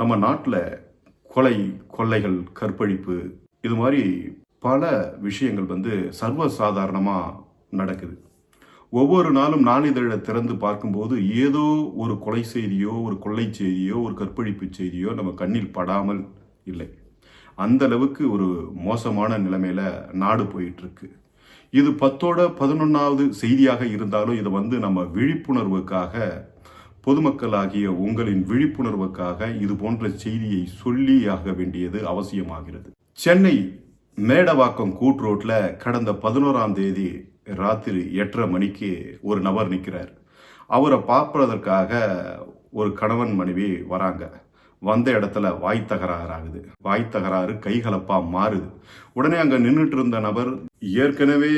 நம்ம நாட்டில் கொலை கொள்ளைகள் கற்பழிப்பு இது மாதிரி பல விஷயங்கள் வந்து சர்வசாதாரணமாக நடக்குது. ஒவ்வொரு நாளும் நாளிதழை திறந்து பார்க்கும்போது ஏதோ ஒரு கொலை செய்தியோ ஒரு கொள்ளை செய்தியோ ஒரு கற்பழிப்பு செய்தியோ நம்ம கண்ணில் படாமல் இல்லை. அந்த அளவுக்கு ஒரு மோசமான நிலைமையில நாடு போயிட்டுருக்கு. இது பத்தோட பதினொன்றாவது செய்தியாக இருந்தாலும் இதை வந்து நம்ம விழிப்புணர்வுக்காக பொதுமக்களாகிய உங்களின் விழிப்புணர்வுக்காக இது போன்ற செய்தியை சொல்லியாக வேண்டியது அவசியமாகிறது. சென்னை மேடவாக்கம் கூட்ரோட்ல கடந்த பதினோராம் தேதி ராத்திரி எட்டரை மணிக்கு ஒரு நபர் நிற்கிறார் அவரை பார்ப்பதற்காக ஒரு கணவன் மனைவி வராங்க. வந்த இடத்துல வாய் தகராறு ஆகுது வாய் தகராறு கைகலப்பா மாறுது. உடனே அங்க நின்றுட்டு இருந்த நபர் ஏற்கனவே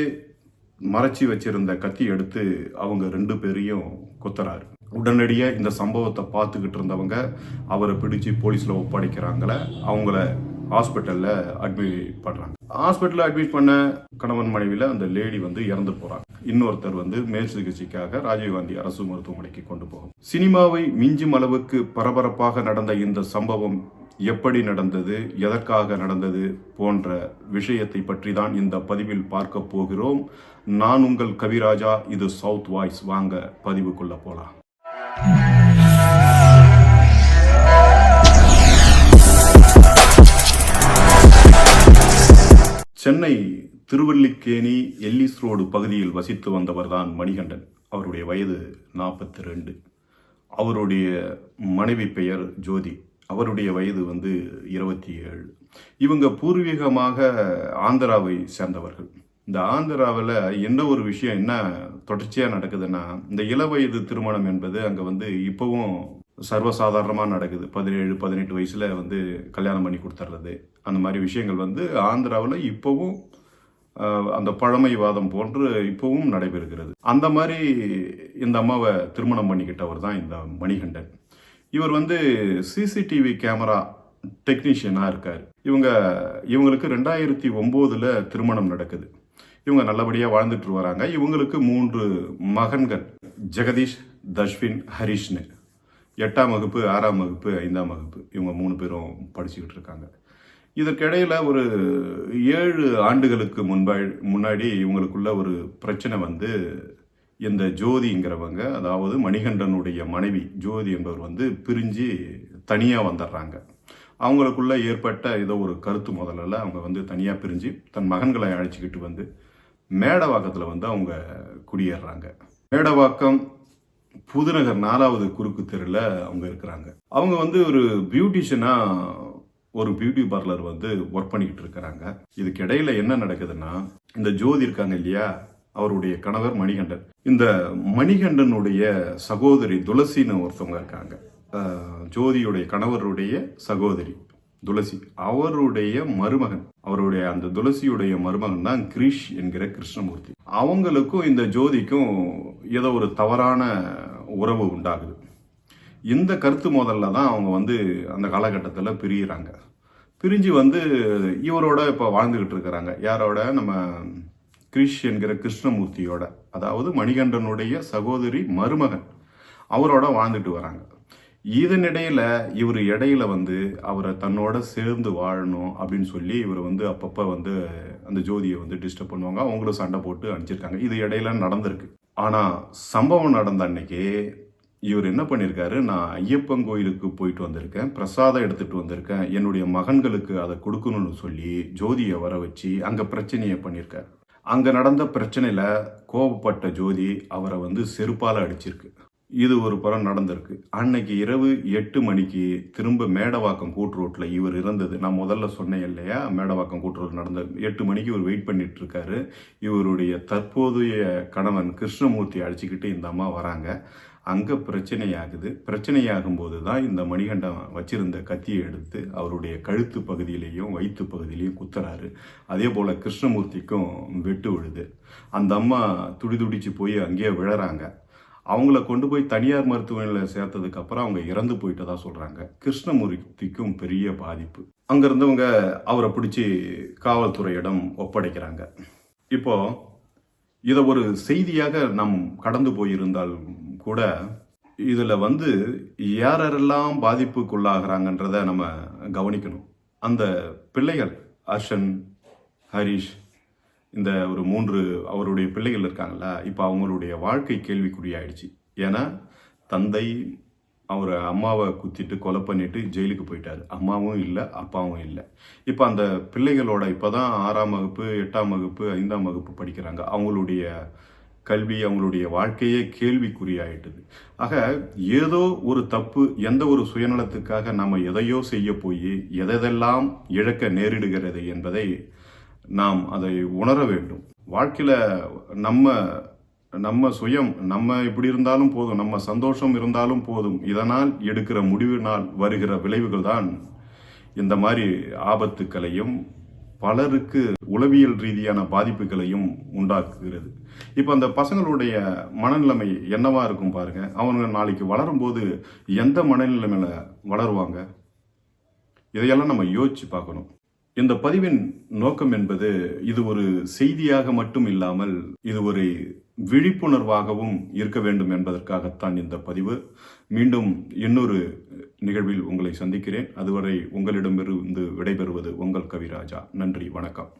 மறைச்சி வச்சிருந்த கத்தி எடுத்து அவங்க ரெண்டு பேரையும் குத்துறாரு. உடனடியாக இந்த சம்பவத்தை பார்த்துக்கிட்டு இருந்தவங்க அவரை பிடிச்சு போலீஸில் ஒப்படைக்கிறாங்கள அவங்கள ஹாஸ்பிட்டலில் அட்மிட் பண்ணுறாங்க ஹாஸ்பிட்டலில் அட்மிட் பண்ண கணவன் மனைவியில் அந்த லேடி வந்து இறந்து போகிறாங்க இன்னொருத்தர் வந்து மேல் சிகிச்சைக்காக ராஜீவ்காந்தி அரசு மருத்துவமனைக்கு கொண்டு போகும். சினிமாவை மிஞ்சும் அளவுக்கு பரபரப்பாக நடந்த இந்த சம்பவம் எப்படி நடந்தது எதற்காக நடந்தது போன்ற விஷயத்தை பற்றி தான் இந்த பதிவில் பார்க்க போகிறோம். நான் உங்கள் கவிராஜா இது சவுத் வாய்ஸ். வாங்க பதிவுக்குள்ளே போகலாம் சென்னை திருவல்லிக்கேணி எல்லிஸ் ரோடு பகுதியில் வசித்து வந்தவர்தான் மணிகண்டன். அவருடைய வயது நாற்பத்தி ரெண்டு அவருடைய மனைவி பெயர் ஜோதி. அவருடைய வயது வந்து இருபத்தி ஏழு இவங்க பூர்வீகமாக ஆந்திராவை சேர்ந்தவர்கள். இந்த ஆந்திராவில் என்ன ஒரு விஷயம் என்ன தொடர்ச்சியாக நடக்குதுன்னா இந்த இளவயது திருமணம் என்பது அங்கே வந்து இப்போவும் சர்வசாதாரணமாக நடக்குது. பதினேழு பதினெட்டு வயசில் வந்து கல்யாணம் பண்ணி கொடுத்துட்றது அந்த மாதிரி விஷயங்கள் வந்து ஆந்திராவில் இப்போவும் அந்த பழமைவாதம் போன்று இப்போவும் நடைபெறுகிறது. அந்த மாதிரி இந்த அம்மாவை திருமணம் பண்ணிக்கிட்டவர் தான் இந்த மணிகண்டன். இவர் வந்து சிசிடிவி கேமரா டெக்னீஷியனாக இருக்கார். இவங்க இவங்களுக்கு ரெண்டாயிரத்தி ஒம்போதில் திருமணம் நடக்குது. இவங்க நல்லபடியாக வாழ்ந்துட்டு வராங்க. இவங்களுக்கு மூன்று மகன்கள் ஜெகதீஷ் தஷ்வின் ஹரிஷ்னு. எட்டாம் வகுப்பு ஆறாம் வகுப்பு ஐந்தாம் வகுப்பு இவங்க மூணு பேரும் படிச்சுக்கிட்டு இருக்காங்க. இதற்கிடையில் ஒரு ஏழு ஆண்டுகளுக்கு முன்பா முன்னாடி இவங்களுக்குள்ள ஒரு பிரச்சனை வந்து இந்த ஜோதிங்கிறவங்க அதாவது மணிகண்டனுடைய மனைவி ஜோதி என்பவர் வந்து பிரிஞ்சு தனியாக வந்துடுறாங்க அவங்களுக்குள்ள ஏற்பட்ட ஏதோ ஒரு கருத்து முதல்ல அவங்க வந்து தனியாக பிரிஞ்சு தன் மகன்களை அழைச்சிக்கிட்டு வந்து மேடவாக்கத்தில் வந்து அவங்க குடியேறுறாங்க மேடவாக்கம் புதுநகர் நாலாவது குறுக்கு தெருவில் அவங்க இருக்கிறாங்க. அவங்க வந்து ஒரு பியூட்டிஷியனா ஒரு பியூட்டி பார்லர் வந்து ஒர்க் பண்ணிக்கிட்டு இருக்கிறாங்க. இதுக்கு இடையில என்ன நடக்குதுன்னா இந்த ஜோதி இருக்காங்க இல்லையா? அவருடைய கணவர் மணிகண்டன். இந்த மணிகண்டனுடைய சகோதரி துளசின்னு ஒருத்தவங்க இருக்காங்க. ஜோதியுடைய கணவருடைய சகோதரி துளசி. அவருடைய மருமகன் அவருடைய அந்த துளசியுடைய மருமகன் தான் கிரீஷ் என்கிற கிருஷ்ணமூர்த்தி. அவங்களுக்கும் இந்த ஜோதிக்கும் ஏதோ ஒரு தவறான உறவு உண்டாகுது. இந்த கருத்து முதல்ல தான் அவங்க வந்து அந்த காலகட்டத்தில் பிரியிறாங்க. பிரிஞ்சு வந்து இவரோட இப்போ வாழ்ந்துக்கிட்டு இருக்கிறாங்க. யாரோட? நம்ம கிரிஷ் என்கிற கிருஷ்ணமூர்த்தியோட. அதாவது மணிகண்டனுடைய சகோதரி மருமகன் அவரோட வாழ்ந்துட்டு வராங்க. இதனிடையில் இவர் இடையில வந்து அவரை தன்னோட சேர்ந்து வாழணும் அப்படின்னு சொல்லி இவர் வந்து அப்பப்போ வந்து அந்த ஜோதியை வந்து டிஸ்டர்ப் பண்ணுவாங்க. அவங்களும் சண்டை போட்டு அனுப்பிச்சிருக்காங்க இது இடையில நடந்திருக்கு. ஆனால் சம்பவம் நடந்த அன்னைக்கு இவர் என்ன பண்ணியிருக்காரு நான் ஐயப்பன் கோயிலுக்கு போயிட்டு வந்திருக்கேன். பிரசாதம் எடுத்துகிட்டு வந்திருக்கேன். என்னுடைய மகன்களுக்கு அதை கொடுக்கணும்னு சொல்லி ஜோதியை வர வச்சு அங்கே பிரச்சனையை பண்ணியிருக்காரு அங்கே நடந்த பிரச்சனையில் கோபப்பட்ட ஜோதி அவரை வந்து செருப்பால் அடிச்சிருக்கு. இது ஒரு புறம் நடந்திருக்கு. அன்னைக்கு இரவு எட்டு மணிக்கு திரும்ப மேடவாக்கம் கூட்டுரோட்ல இவர் இருந்தது நான் முதல்ல சொன்னேன் இல்லையா? மேடவாக்கம் கூட்டுரோட் நடந்த எட்டு மணிக்கு இவர் வெயிட் பண்ணிட்டு இருக்காரு இவருடைய தற்போதைய கணவன் கிருஷ்ணமூர்த்தி அழைச்சிக்கிட்டு இந்த அம்மா வராங்க. அங்கே பிரச்சனையாகுது. பிரச்சனையாகும்போது தான் இந்த மணிகண்டன் வச்சிருந்த கத்தியை எடுத்து அவருடைய கழுத்து பகுதியிலையும் வயிற்று பகுதியிலையும் குத்துறாரு. அதே போல் கிருஷ்ணமூர்த்திக்கும் வெட்டு விழுது. அந்த அம்மா துடிதுடிச்சு போய் அங்கேயே விழறாங்க. அவங்கள கொண்டு போய் தனியார் மருத்துவமனையில் சேர்த்ததுக்கு அப்புறம் அவங்க இறந்து போயிட்டதா சொல்றாங்க. கிருஷ்ணமூர்த்திக்கும் பெரிய பாதிப்பு. அங்க இருந்தவங்க அவரை பிடிச்சி காவல்துறையிடம் ஒப்படைக்கிறாங்க. இப்போ இதை ஒரு செய்தியாக நாம் கடந்து போயிருந்தால் கூட இதில் வந்து யாரெல்லாம் பாதிப்புக்குள்ளாகிறாங்கன்றத நம்ம கவனிக்கணும். அந்த பிள்ளைகள் அர்ஷன் ஹரிஷ் இந்த ஒரு மூன்று அவருடைய பிள்ளைகள் இருக்காங்கள இப்போ அவங்களுடைய வாழ்க்கை கேள்விக்குறியாயிடுச்சு. ஏன்னா தந்தை அவர் அம்மாவை குத்திட்டு கொலை பண்ணிட்டு ஜெயிலுக்கு போயிட்டாரு. அம்மாவும் இல்லை அப்பாவும் இல்லை. இப்போ அந்த பிள்ளைகளோட இப்போ தான் ஆறாம் வகுப்பு எட்டாம் வகுப்பு ஐந்தாம் வகுப்பு படிக்கிறாங்க. அவங்களுடைய கல்வி அவங்களுடைய வாழ்க்கையே கேள்விக்குறியாயிட்டது. ஆக ஏதோ ஒரு தப்பு எந்த ஒரு சுயநலத்துக்காக நம்ம எதையோ செய்ய போய் எதெல்லாம் இழக்க நேரிடுகிறது என்பதை நாம் அதை உணர வேண்டும். வாழ்க்கையில் நம்ம நம்ம சுயம் நம்ம இப்படி இருந்தாலும் போதும் நம்ம சந்தோஷம் இருந்தாலும் போதும் இதனால் எடுக்கிற முடிவினால் வருகிற விளைவுகள் தான் இந்த மாதிரி ஆபத்துக்களையும் பலருக்கு உளவியல் ரீதியான பாதிப்புகளையும் உண்டாக்குகிறது. இப்போ அந்த பசங்களுடைய மனநிலைமை என்னவா இருக்கும் பாருங்க. அவங்க நாளைக்கு வளரும்போது எந்த மனநிலைமையில வளருவாங்க? இதையெல்லாம் நம்ம யோசிச்சு பார்க்கணும். இந்த பதிவின் நோக்கம் என்பது இது ஒரு செய்தியாக மட்டும் இல்லாமல் இது ஒரு விழிப்புணர்வாகவும் இருக்க வேண்டும் என்பதற்காகத்தான் இந்த பதிவு. மீண்டும் இன்னொரு நிகழ்வில் உங்களை சந்திக்கிறேன். அதுவரை உங்களிடமிருந்து விடைபெறுவது உங்கள் கவிராஜா. நன்றி வணக்கம்.